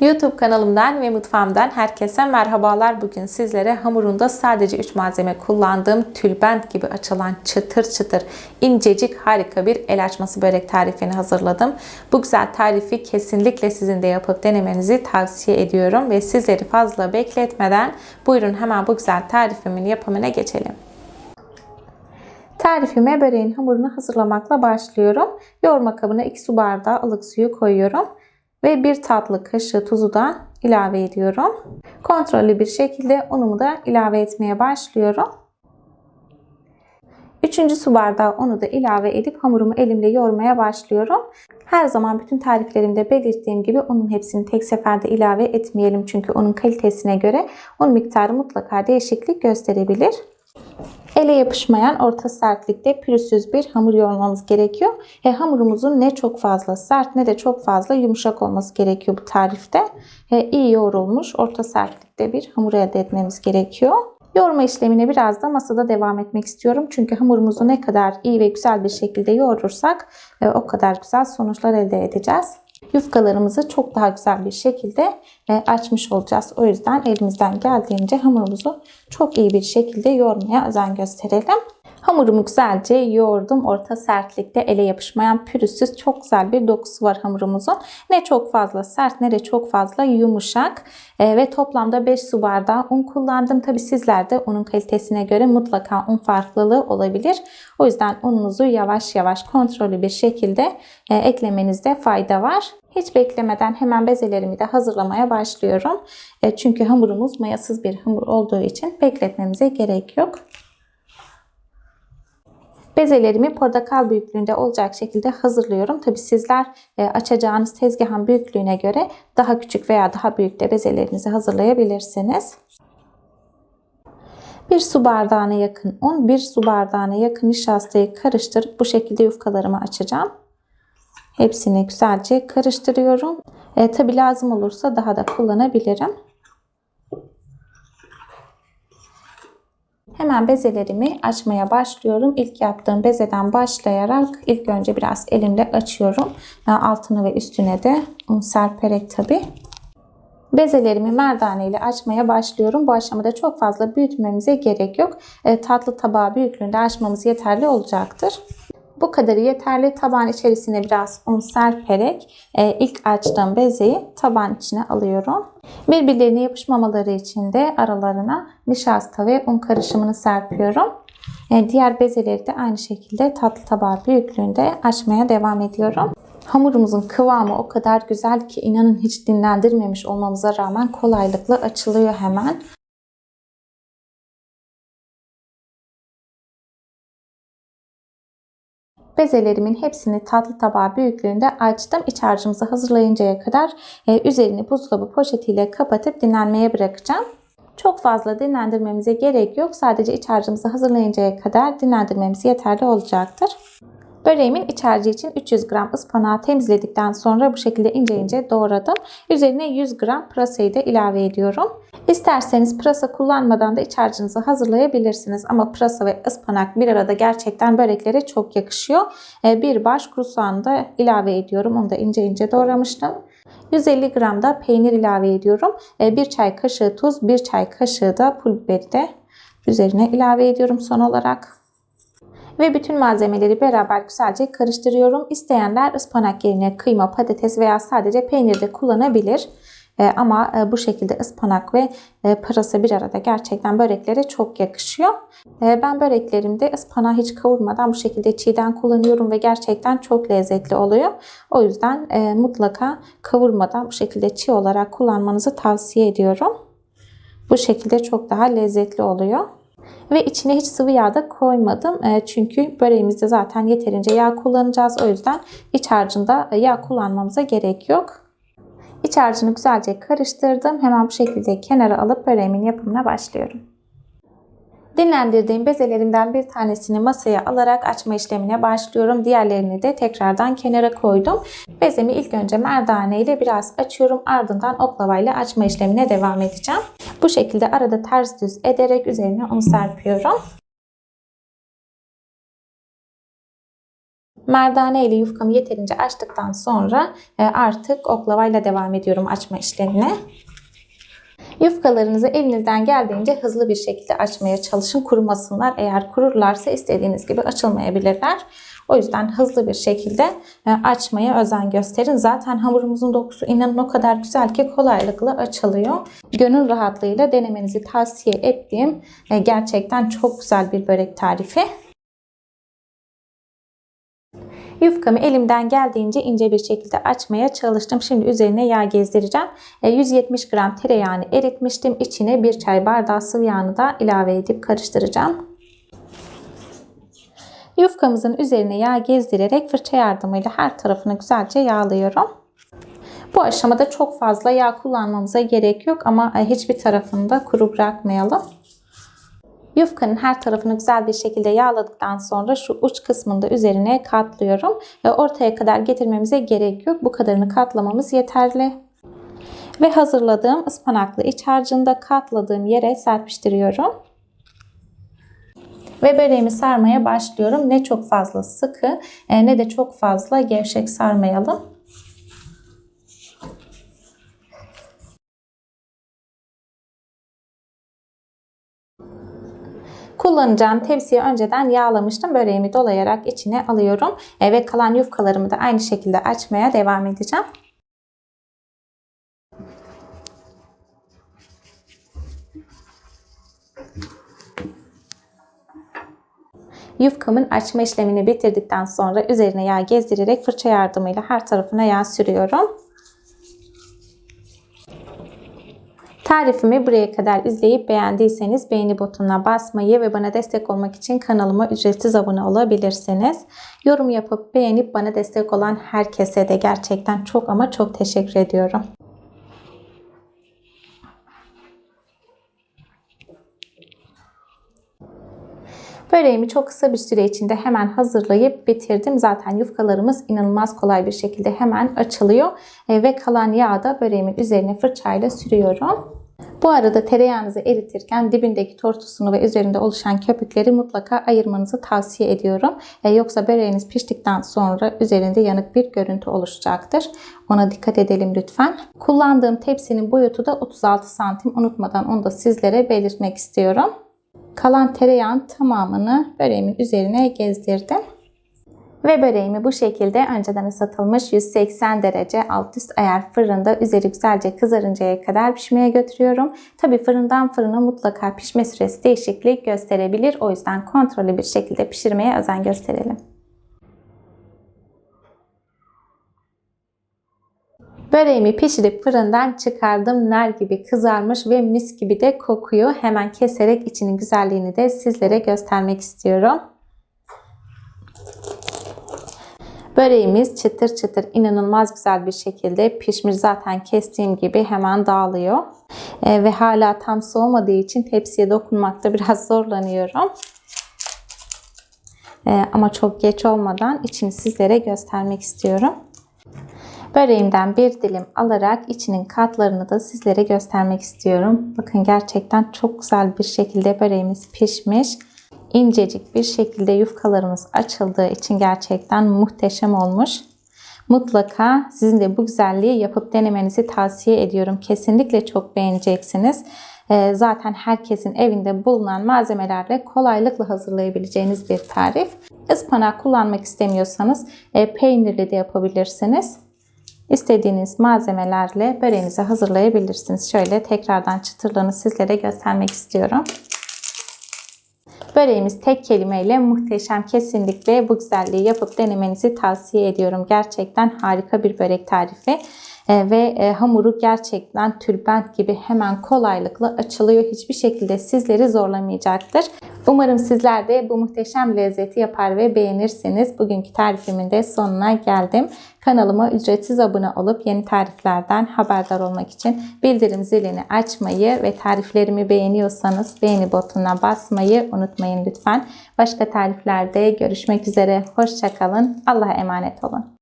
YouTube kanalımdan ve mutfağımdan herkese merhabalar. Bugün sizlere hamurunda sadece 3 malzeme kullandığım tülbent gibi açılan çıtır çıtır incecik harika bir el açması börek tarifini hazırladım. Bu güzel tarifi kesinlikle sizin de yapıp denemenizi tavsiye ediyorum ve sizleri fazla bekletmeden buyurun hemen bu güzel tarifimin yapımına geçelim. Tarifime böreğin hamurunu hazırlamakla başlıyorum. Yoğurma kabına 2 su bardağı ılık suyu koyuyorum ve 1 tatlı kaşığı tuzu da ilave ediyorum. Kontrollü bir şekilde unumu da ilave etmeye başlıyorum. Üçüncü su bardağı unu da ilave edip hamurumu elimle yoğurmaya başlıyorum. Her zaman bütün tariflerimde belirttiğim gibi unun hepsini tek seferde ilave etmeyelim. Çünkü unun kalitesine göre un miktarı mutlaka değişiklik gösterebilir. Ele yapışmayan orta sertlikte pürüzsüz bir hamur yoğurmamız gerekiyor. E, hamurumuzun ne çok fazla sert ne de çok fazla yumuşak olması gerekiyor bu tarifte. E, iyi yoğrulmuş orta sertlikte bir hamur elde etmemiz gerekiyor. Yoğurma işlemine biraz da masada devam etmek istiyorum. Çünkü hamurumuzu ne kadar iyi ve güzel bir şekilde yoğurursak e, o kadar güzel sonuçlar elde edeceğiz. Yufkalarımızı çok daha güzel bir şekilde e, açmış olacağız. O yüzden elimizden geldiğince hamurumuzu çok iyi bir şekilde yoğurmaya özen gösterelim. Hamurumu güzelce yoğurdum. Orta sertlikte ele yapışmayan pürüzsüz çok güzel bir dokusu var hamurumuzun. Ne çok fazla sert ne de çok fazla yumuşak. E, ve toplamda 5 su bardağı un kullandım. Tabi sizler de unun kalitesine göre mutlaka un farklılığı olabilir. O yüzden ununuzu yavaş yavaş kontrollü bir şekilde e, eklemenizde fayda var. Hiç beklemeden hemen bezelerimi de hazırlamaya başlıyorum. E, çünkü hamurumuz mayasız bir hamur olduğu için bekletmemize gerek yok. Bezelerimi portakal büyüklüğünde olacak şekilde hazırlıyorum. Tabi sizler e, açacağınız tezgahın büyüklüğüne göre daha küçük veya daha büyük de bezelerinizi hazırlayabilirsiniz. Bir su bardağına yakın un, bir su bardağına yakın nişastayı karıştırıp bu şekilde yufkalarımı açacağım. Hepsini güzelce karıştırıyorum. E, Tabi lazım olursa daha da kullanabilirim. Hemen bezelerimi açmaya başlıyorum. İlk yaptığım bezeden başlayarak ilk önce biraz elimle açıyorum. Altına ve üstüne de un serperek tabi. Bezelerimi merdane ile açmaya başlıyorum. Bu aşamada çok fazla büyütmemize gerek yok. E, tatlı tabağı büyüklüğünde açmamız yeterli olacaktır. Bu kadarı yeterli. Taban içerisine biraz un serperek e, ilk açtığım bezeyi taban içine alıyorum. Birbirlerine yapışmamaları için de aralarına nişasta ve un karışımını serpiyorum. E, diğer bezeleri de aynı şekilde tatlı tabağı büyüklüğünde açmaya devam ediyorum. Hamurumuzun kıvamı o kadar güzel ki inanın hiç dinlendirmemiş olmamıza rağmen kolaylıkla açılıyor hemen. Bezelerimin hepsini tatlı tabağı büyüklüğünde açtım. İç harcımızı hazırlayıncaya kadar e, üzerini buzdolabı poşetiyle kapatıp dinlenmeye bırakacağım. Çok fazla dinlendirmemize gerek yok. Sadece iç harcımızı hazırlayıncaya kadar dinlendirmemiz yeterli olacaktır. Böreğimin iç harcı için 300 gram ıspanağı temizledikten sonra bu şekilde ince ince doğradım. Üzerine 100 gram pırasayı da ilave ediyorum. İsterseniz pırasa kullanmadan da iç harcınızı hazırlayabilirsiniz. Ama pırasa ve ıspanak bir arada gerçekten böreklere çok yakışıyor. Ee, bir baş kuru soğan da ilave ediyorum. Onu da ince ince doğramıştım. 150 gram da peynir ilave ediyorum. 1 ee, çay kaşığı tuz, 1 çay kaşığı da pul biberi de üzerine ilave ediyorum son olarak. Ve bütün malzemeleri beraber güzelce karıştırıyorum. İsteyenler ıspanak yerine kıyma, patates veya sadece peynir de kullanabilir. E, ama e, bu şekilde ıspanak ve e, pırasa bir arada gerçekten böreklere çok yakışıyor. Ben böreklerimde ıspanağı hiç kavurmadan bu şekilde çiğden kullanıyorum ve gerçekten çok lezzetli oluyor. O yüzden mutlaka kavurmadan bu şekilde çiğ olarak kullanmanızı tavsiye ediyorum. Bu şekilde çok daha lezzetli oluyor. Ve içine hiç sıvı yağ da koymadım. Çünkü böreğimizde zaten yeterince yağ kullanacağız. O yüzden iç harcında yağ kullanmamıza gerek yok. İç harcını güzelce karıştırdım. Hemen bu şekilde kenara alıp böreğimin yapımına başlıyorum. Dinlendirdiğim bezelerimden bir tanesini masaya alarak açma işlemine başlıyorum. Diğerlerini de tekrardan kenara koydum. Bezemi ilk önce merdane ile biraz açıyorum. Ardından oklava ile açma işlemine devam edeceğim. Bu şekilde arada ters düz ederek üzerine un serpiyorum. Merdane ile yufkamı yeterince açtıktan sonra e, artık oklavayla devam ediyorum açma işlemine. Yufkalarınızı elinizden geldiğince hızlı bir şekilde açmaya çalışın. Kurumasınlar. Eğer kururlarsa istediğiniz gibi açılmayabilirler. O yüzden hızlı bir şekilde e, açmaya özen gösterin. Zaten hamurumuzun dokusu inanın o kadar güzel ki kolaylıkla açılıyor. Gönül rahatlığıyla denemenizi tavsiye ettiğim e, gerçekten çok güzel bir börek tarifi. Yufkamı elimden geldiğince ince bir şekilde açmaya çalıştım. Şimdi üzerine yağ gezdireceğim. 170 gram tereyağını eritmiştim. İçine bir çay bardağı sıvı yağını da ilave edip karıştıracağım. Yufkamızın üzerine yağ gezdirerek fırça yardımıyla her tarafını güzelce yağlıyorum. Bu aşamada çok fazla yağ kullanmamıza gerek yok ama hiçbir tarafını da kuru bırakmayalım. Yufkanın her tarafını güzel bir şekilde yağladıktan sonra şu uç kısmını da üzerine katlıyorum. Ve ortaya kadar getirmemize gerek yok. Bu kadarını katlamamız yeterli. Ve hazırladığım ıspanaklı iç harcını da katladığım yere serpiştiriyorum. Ve böreğimi sarmaya başlıyorum. Ne çok fazla sıkı e, ne de çok fazla gevşek sarmayalım. Kullanacağım tepsiyi önceden yağlamıştım. Böreğimi dolayarak içine alıyorum. E, ve kalan yufkalarımı da aynı şekilde açmaya devam edeceğim. Yufkamın açma işlemini bitirdikten sonra üzerine yağ gezdirerek fırça yardımıyla her tarafına yağ sürüyorum. Tarifimi buraya kadar izleyip beğendiyseniz beğeni butonuna basmayı ve bana destek olmak için kanalıma ücretsiz abone olabilirsiniz. Yorum yapıp beğenip bana destek olan herkese de gerçekten çok ama çok teşekkür ediyorum. Böreğimi çok kısa bir süre içinde hemen hazırlayıp bitirdim. Zaten yufkalarımız inanılmaz kolay bir şekilde hemen açılıyor. E, ve kalan yağı da böreğimin üzerine fırçayla sürüyorum. Bu arada tereyağınızı eritirken dibindeki tortusunu ve üzerinde oluşan köpükleri mutlaka ayırmanızı tavsiye ediyorum. E, yoksa böreğiniz piştikten sonra üzerinde yanık bir görüntü oluşacaktır. Ona dikkat edelim lütfen. Kullandığım tepsinin boyutu da 36 santim. Unutmadan onu da sizlere belirtmek istiyorum. Kalan tereyağın tamamını böreğimin üzerine gezdirdim. Ve böreğimi bu şekilde önceden ısıtılmış 180 derece alt üst ayar fırında üzeri güzelce kızarıncaya kadar pişmeye götürüyorum. Tabi fırından fırına mutlaka pişme süresi değişiklik gösterebilir. O yüzden kontrollü bir şekilde pişirmeye özen gösterelim. Böreğimi pişirip fırından çıkardım. Nar gibi kızarmış ve mis gibi de kokuyor. Hemen keserek içinin güzelliğini de sizlere göstermek istiyorum. Böreğimiz çıtır çıtır inanılmaz güzel bir şekilde pişmiş. Zaten kestiğim gibi hemen dağılıyor. E, ve hala tam soğumadığı için tepsiye dokunmakta biraz zorlanıyorum. E, ama çok geç olmadan içini sizlere göstermek istiyorum. Böreğimden bir dilim alarak içinin katlarını da sizlere göstermek istiyorum. Bakın gerçekten çok güzel bir şekilde böreğimiz pişmiş. İncecik bir şekilde yufkalarımız açıldığı için gerçekten muhteşem olmuş. Mutlaka sizin de bu güzelliği yapıp denemenizi tavsiye ediyorum. Kesinlikle çok beğeneceksiniz. Ee, zaten herkesin evinde bulunan malzemelerle kolaylıkla hazırlayabileceğiniz bir tarif. Ispanak kullanmak istemiyorsanız e, peynirli de yapabilirsiniz. İstediğiniz malzemelerle böreğinizi hazırlayabilirsiniz. Şöyle tekrardan çıtırlığını sizlere göstermek istiyorum. Böreğimiz tek kelimeyle muhteşem. Kesinlikle bu güzelliği yapıp denemenizi tavsiye ediyorum. Gerçekten harika bir börek tarifi. E, ve e, hamuru gerçekten tülbent gibi hemen kolaylıkla açılıyor. Hiçbir şekilde sizleri zorlamayacaktır. Umarım sizler de bu muhteşem lezzeti yapar ve beğenirsiniz. Bugünkü tarifimin de sonuna geldim. Kanalıma ücretsiz abone olup yeni tariflerden haberdar olmak için bildirim zilini açmayı ve tariflerimi beğeniyorsanız beğeni butonuna basmayı unutmayın lütfen. Başka tariflerde görüşmek üzere. Hoşçakalın. Allah'a emanet olun.